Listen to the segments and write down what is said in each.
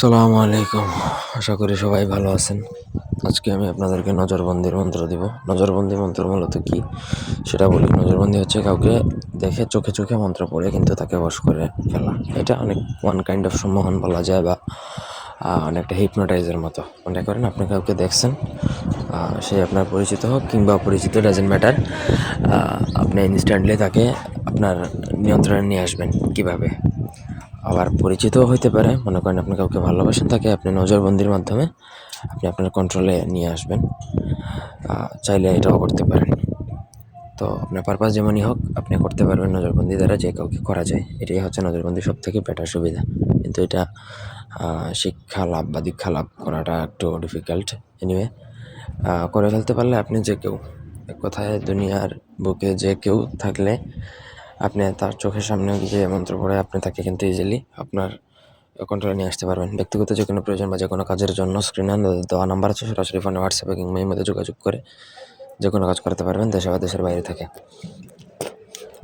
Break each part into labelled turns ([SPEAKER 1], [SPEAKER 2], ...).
[SPEAKER 1] আসসালামু আলাইকুম। আশা করি সবাই ভালো আছেন। আজকে আমি আপনাদেরকে নজরবন্দির মন্ত্র দিব। নজরবন্দি মন্ত্র মূলত কি? সেটা বলি। নজরবন্দি হচ্ছে কাউকে দেখে চোখে চোখে মন্ত্র পড়ে, কিন্তু তাকে বশ করে ফেলা। এটা অনেক ওয়ান কাইন্ড অফ সম্মোহন বলা যায় বা অনেকটা হিপনোটাইজের মতো। মনে করেন আপনি কাউকে দেখছেন সে আপনার পরিচিত হোক কিংবা অপরিচিত ডাজেন্ট ম্যাটার আপনি ইনস্ট্যান্টলি তাকে আপনার নিয়ন্ত্রণে নিয়ে আসবেন কীভাবে? আবার পরিচিতও হইতে পারে। মনে করেন আপনি কাউকে ভালোবাসেন, তাকে আপনি নজরবন্দির মাধ্যমে আপনি আপনার কন্ট্রোলে নিয়ে আসবেন। চাইলে এটাও করতে পারেন। তো আপনার পারপাস যেমনই হোক, আপনি করতে পারবেন নজরবন্দি দ্বারা, যে কাউকে করা যায়। এটাই হচ্ছে নজরবন্দি সব থেকে বেটার সুবিধা। কিন্তু এটা শিক্ষা লাভ বা দীক্ষা লাভ করাটা একটু ডিফিকাল্ট এনিওয়ে করে ফেলতে পারলে আপনি যে কেউ কথায় দুনিয়ার বুকে যে কেউ থাকলে আপনি তার চোখের সামনে গিয়ে মন্ত্র পড়ে, আপনি তাকে কিন্তু ইজিলি আপনার কন্ট্রোলে নিয়ে আসতে পারবেন। ব্যক্তিগত যে কোনো প্রয়োজন বা যে কোনো কাজের জন্য স্ক্রিনে দেওয়া নাম্বার আছে, সরাসরি ফোনে হোয়াটসঅ্যাপে কিংবা ইমেলে যোগাযোগ করে যে কোনো কাজ করতে পারবেন দেশে বা দেশের বাইরে থেকে।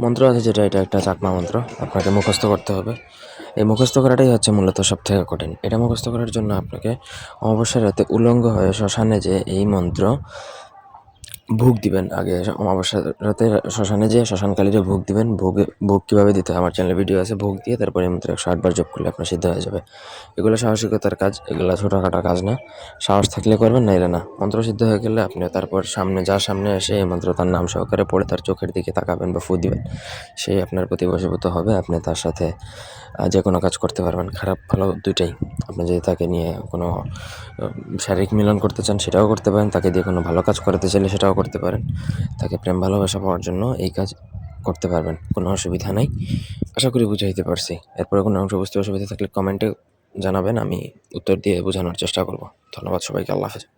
[SPEAKER 1] মন্ত্র আছে যেটা, এটা একটা চাকমা মন্ত্র। আপনাকে মুখস্থ করতে হবে। এই মুখস্থ করাটাই হচ্ছে মূলত সব থেকে কঠিন। এটা মুখস্থ করার জন্য আপনাকে অমাবস্যার রাতে উলঙ্গ হয়ে শ্মশানে যে এই মন্ত্র ভোগ দিবেন আগে অমাবস্যার রাতে শ্মশানে যেয়ে শ্মশানকালীরে ভোগ দিবেন, ভোগে, ভোগ কীভাবে দিতে হয়? আমার চ্যানেলে ভিডিও আছে, ভোগ দিয়ে তারপরে এই মন্ত্র একশো আটবার জপ করলে আপনার সিদ্ধ হয়ে যাবে। এগুলো সাহসিকতার কাজ, এগুলো ছোটোখাটো কাজ না। সাহস থাকলে করবেন, নাইলে না। মন্ত্র সিদ্ধ হয়ে গেলে আপনি তারপর সামনে যার সামনে এসে এই মন্ত্র তার নাম সহকারে পড়ে তার চোখের দিকে তাকাবেন বা ফু দিবেন। সেই আপনার প্রতি বশীভূত হবে, আপনি তার সাথে যে কোনো কাজ করতে পারবেন। খারাপ ভালো দুইটাই। আপনি যদি তাকে নিয়ে কোনো শারীরিক মিলন করতে চান, সেটাও করতে পারেন। তাকে দিয়ে কোনো ভালো কাজ করাতে চাইলে সেটাও করতে পারেন। তাকে প্রেম, ভালোবাসা পাওয়ার জন্য এই কাজ করতে পারবেন। কোনো অসুবিধা নাই। আশা করি বুঝাইতে পারছি। এরপরে কোনো অংশ বুঝতে অসুবিধা থাকলে কমেন্টে জানাবেন। আমি উত্তর দিয়ে বোঝানোর চেষ্টা করব। ধন্যবাদ সবাইকে। আল্লাহ হাফেজ।